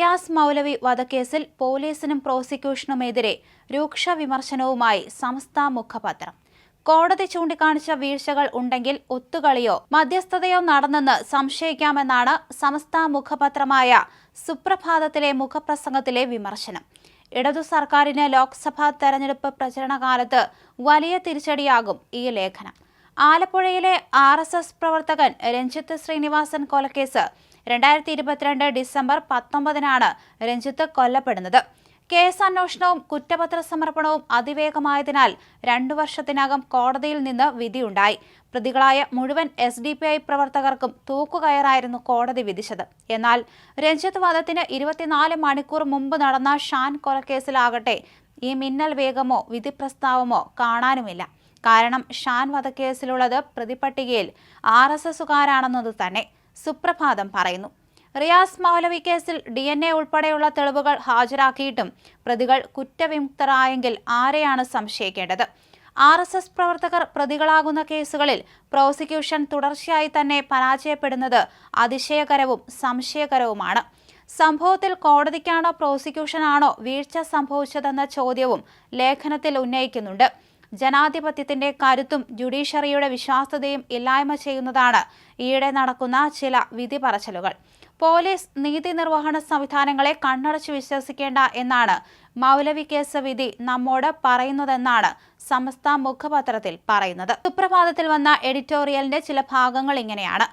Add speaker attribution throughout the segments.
Speaker 1: റിയാസ് മൗലവി വധക്കേസിൽ പോലീസിനും പ്രോസിക്യൂഷനുമെതിരെ രൂക്ഷ വിമർശനവുമായി സംസ്ഥാ മുഖപത്രം. കോടതി ചൂണ്ടിക്കാണിച്ച വീഴ്ചകൾ ഉണ്ടെങ്കിൽ ഒത്തുകളിയോ മധ്യസ്ഥതയോ നടന്നെന്ന് സംശയിക്കാമെന്നാണ് സംസ്ഥാ മുഖപത്രമായ സുപ്രഭാതത്തിലെ മുഖപ്രസംഗത്തിലെ വിമർശനം. ഇടതു സർക്കാരിന് ലോക്സഭാ തെരഞ്ഞെടുപ്പ് പ്രചരണകാലത്ത് വലിയ തിരിച്ചടിയാകും ഈ ലേഖനം. ആലപ്പുഴയിലെ ആർ പ്രവർത്തകൻ രഞ്ജിത്ത് ശ്രീനിവാസൻ കൊലക്കേസ് രണ്ടായിരത്തി ഇരുപത്തിരണ്ട് ഡിസംബർ പത്തൊമ്പതിനാണ് രഞ്ജിത്ത് കൊല്ലപ്പെടുന്നത്. കേസ് അന്വേഷണവും കുറ്റപത്ര സമർപ്പണവും അതിവേഗമായതിനാൽ രണ്ടു വർഷത്തിനകം കോടതിയിൽ നിന്ന് വിധിയുണ്ടായി. പ്രതികളായ മുഴുവൻ എസ് ഡി പി ഐ പ്രവർത്തകർക്കും തൂക്കുകയറായിരുന്നു കോടതി വിധിച്ചത്. എന്നാൽ രഞ്ജിത്ത് വധത്തിന് ഇരുപത്തിനാല് മണിക്കൂർ മുമ്പ് നടന്ന ഷാൻ കൊലക്കേസിലാകട്ടെ ഈ മിന്നൽ വേഗമോ വിധി പ്രസ്താവമോ കാണാനുമില്ല. കാരണം ഷാൻ വധക്കേസിലുള്ളത് പ്രതിപട്ടികയിൽ ആർ എസ് എസുകാരാണെന്നത് തന്നെ. സുപ്രഭാതം പറയുന്നു. റിയാസ് മൗലവി കേസിൽ ഡി എൻ എ ഉൾപ്പെടെയുള്ള തെളിവുകൾ ഹാജരാക്കിയിട്ടും പ്രതികൾ കുറ്റവിമുക്തരായെങ്കിൽ ആരെയാണ് സംശയിക്കേണ്ടത്? ആർ എസ് എസ് പ്രവർത്തകർ പ്രതികളാകുന്ന കേസുകളിൽ പ്രോസിക്യൂഷൻ തുടർച്ചയായി തന്നെ പരാജയപ്പെടുന്നത് അതിശയകരവും സംശയകരവുമാണ്. സംഭവത്തിൽ കോടതിക്കാണോ പ്രോസിക്യൂഷനാണോ വീഴ്ച സംഭവിച്ചതെന്ന ചോദ്യവും ലേഖനത്തിൽ ഉന്നയിക്കുന്നുണ്ട്. ജനാധിപത്യത്തിന്റെ കരുത്തും ജുഡീഷ്യറിയുടെ വിശ്വാസ്യതയും ഇല്ലായ്മ ചെയ്യുന്നതാണ് ഈയിടെ നടക്കുന്ന ചില വിധി പറച്ചിലുകൾ. പോലീസ് നീതി നിർവഹണ സംവിധാനങ്ങളെ കണ്ണടച്ച് വിശ്വസിക്കേണ്ട എന്നാണ് മൗലവി കേസ് വിധി നമ്മോട് പറയുന്നതെന്നാണ് സമസ്ത മുഖപത്രത്തിൽ പറയുന്നത്. സുപ്രഭാതത്തിൽ വന്ന എഡിറ്റോറിയലിന്റെ ചില ഭാഗങ്ങൾ ഇങ്ങനെയാണ്.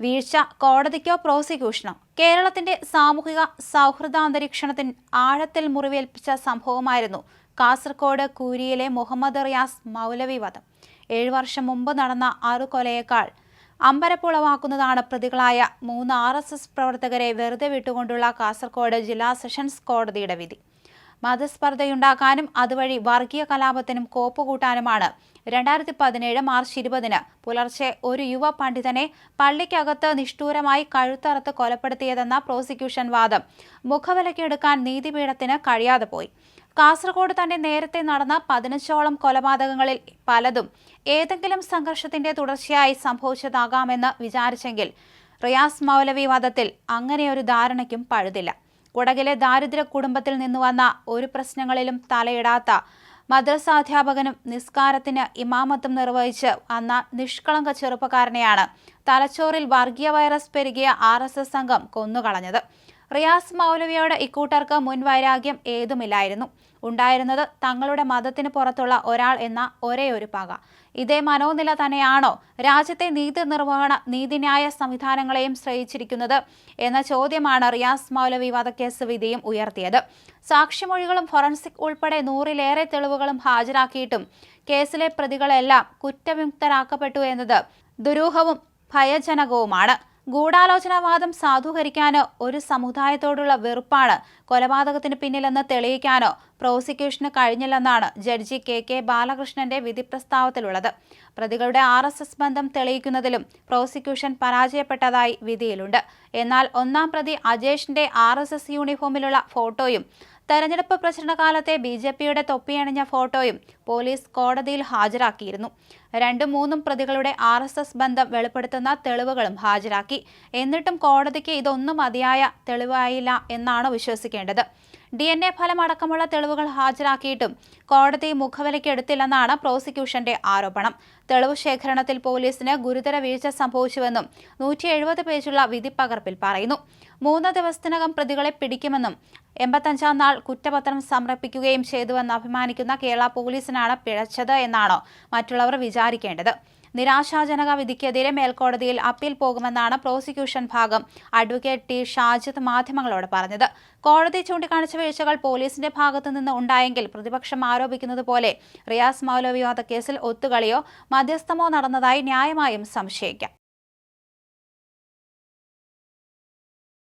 Speaker 1: വീഴ്ച കോടതിക്കോ പ്രോസിക്യൂഷനോ? കേരളത്തിന്റെ സാമൂഹിക സൗഹൃദാന്തരീക്ഷണത്തിന് ആഴത്തിൽ മുറിവേൽപ്പിച്ച സംഭവമായിരുന്നു കാസർഗോഡ് കൂരിയിലെ മുഹമ്മദ് റിയാസ് മൗലവി വധം ഏഴു വർഷം മുമ്പ് നടന്ന ആറു കൊലയേക്കാൾ അമ്പരപ്പുളവാക്കുന്നതാണ് പ്രതികളായ മൂന്ന് ആർ എസ് എസ് പ്രവർത്തകരെ വെറുതെ വിട്ടുകൊണ്ടുള്ള കാസർകോട് ജില്ലാ സെഷൻസ് കോടതിയുടെ വിധി. മതസ്പർദ്ധയുണ്ടാക്കാനും അതുവഴി വർഗീയ കലാപത്തിനും കോപ്പുകൂട്ടാനുമാണ് രണ്ടായിരത്തി പതിനേഴ് മാർച്ച് ഇരുപതിന് പുലർച്ചെ ഒരു യുവ പണ്ഡിതനെ പള്ളിക്കകത്ത് നിഷ്ഠൂരമായി കഴുത്തറുത്ത് കൊലപ്പെടുത്തിയതെന്ന പ്രോസിക്യൂഷൻ വാദം മുഖവിലക്കെടുക്കാൻ നീതിപീഠത്തിന് കഴിയാതെ പോയി. കാസർഗോഡ് തന്നെ നേരത്തെ നടന്ന പതിനഞ്ചോളം കൊലപാതകങ്ങളിൽ പലതും ഏതെങ്കിലും സംഘർഷത്തിന്റെ തുടർച്ചയായി സംഭവിച്ചതാകാമെന്ന് വിചാരിച്ചെങ്കിൽ റിയാസ് മൗലവി വധത്തിൽ അങ്ങനെയൊരു ധാരണയ്ക്കും പഴുതില്ല. കുടകിലെ ദാരിദ്ര്യ കുടുംബത്തിൽ നിന്ന് വന്ന ഒരു പ്രശ്നങ്ങളിലും തലയിടാത്ത മദ്രസാധ്യാപകനും നിസ്കാരത്തിന് ഇമാമത്തും നിർവഹിച്ച് അന്ന നിഷ്കളങ്ക ചെറുപ്പക്കാരനെയാണ് തലച്ചോറിൽ വർഗീയ വൈറസ് പെരുകിയ ആർ സംഘം കൊന്നുകളഞ്ഞത്. റിയാസ് മൗലവിയോട് ഇക്കൂട്ടർക്ക് മുൻ വൈരാഗ്യം ഏതുമില്ലായിരുന്നു. ഉണ്ടായിരുന്നത് തങ്ങളുടെ മതത്തിന് പുറത്തുള്ള ഒരാൾ എന്ന ഒരേ ഒരു പക. ഇതേ മനോനില തന്നെയാണോ രാജ്യത്തെ നീതി നിർവഹണ നീതിന്യായ സംവിധാനങ്ങളെയും ശ്രയിച്ചിരിക്കുന്നത് എന്ന ചോദ്യമാണ് റിയാസ് മൗലവി വധക്കേസ് വിധിയും ഉയർത്തിയത്. സാക്ഷിമൊഴികളും ഫോറൻസിക് ഉൾപ്പെടെ നൂറിലേറെ തെളിവുകളും ഹാജരാക്കിയിട്ടും കേസിലെ പ്രതികളെല്ലാം കുറ്റവിമുക്തരാക്കപ്പെട്ടു എന്നത് ദുരൂഹവും ഭയജനകവുമാണ്. ഗൂഢാലോചനാവാദം സാധൂകരിക്കാനോ ഒരു സമുദായത്തോടുള്ള വെറുപ്പാണ് കൊലപാതകത്തിന് പിന്നിലെന്ന് തെളിയിക്കാനോ പ്രോസിക്യൂഷന് കഴിഞ്ഞില്ലെന്നാണ് ജഡ്ജി കെ കെ ബാലകൃഷ്ണന്റെ വിധി പ്രസ്താവത്തിലുള്ളത് പ്രതികളുടെ ആർ എസ് എസ് ബന്ധം തെളിയിക്കുന്നതിലും പ്രോസിക്യൂഷൻ പരാജയപ്പെട്ടതായി വിധിയിലുണ്ട്. എന്നാൽ ഒന്നാം പ്രതി അജേഷിന്റെ ആർ എസ് എസ് യൂണിഫോമിലുള്ള ഫോട്ടോയും തെരഞ്ഞെടുപ്പ് പ്രചരണകാലത്തെ ബി ജെ പിയുടെ തൊപ്പിയണിഞ്ഞ ഫോട്ടോയും പോലീസ് കോടതിയിൽ ഹാജരാക്കിയിരുന്നു. രണ്ടും മൂന്നും പ്രതികളുടെ ആർ എസ് എസ് ബന്ധം വെളിപ്പെടുത്തുന്ന തെളിവുകളും ഹാജരാക്കി. എന്നിട്ടും കോടതിക്ക് ഇതൊന്നും മതിയായ തെളിവായില്ല എന്നാണ് വിശ്വസിക്കേണ്ടത്. ഡി എൻ എ ഫലമടക്കമുള്ള തെളിവുകൾ ഹാജരാക്കിയിട്ടും കോടതി മുഖവിലയ്ക്ക് എടുത്തില്ലെന്നാണ് പ്രോസിക്യൂഷന്റെ ആരോപണം. തെളിവ് ശേഖരണത്തിൽ പോലീസിന് ഗുരുതര വീഴ്ച സംഭവിച്ചുവെന്നും നൂറ്റി എഴുപത് പേജുള്ള വിധിപ്പകർപ്പിൽ പറയുന്നു. മൂന്ന് ദിവസത്തിനകം പ്രതികളെ പിടിക്കുമെന്നും എൺപത്തഞ്ചാം നാൾ കുറ്റപത്രം സമർപ്പിക്കുകയും ചെയ്തുവെന്ന് അഭിമാനിക്കുന്ന കേരള പോലീസിനാണ് പിഴച്ചത് എന്നാണോ മറ്റുള്ളവർ വിചാരിക്കേണ്ടത്? നിരാശാജനക വിധിക്കെതിരെ മേൽക്കോടതിയിൽ അപ്പീൽ പോകുമെന്നാണ് പ്രോസിക്യൂഷൻ ഭാഗം. Advocate T. ഷാജിദ് മാധ്യമങ്ങളോട് പറഞ്ഞത്. കോടതി ചൂണ്ടിക്കാണിച്ച വീഴ്ചകൾ പോലീസിന്റെ ഭാഗത്തു നിന്ന് ഉണ്ടായെങ്കിൽ പ്രതിപക്ഷം ആരോപിക്കുന്നത് പോലെ റിയാസ് മൗലവി കേസിൽ ഒത്തുകളിയോ മധ്യസ്ഥമോ നടന്നതായി ന്യായമായും സംശയിക്കാം.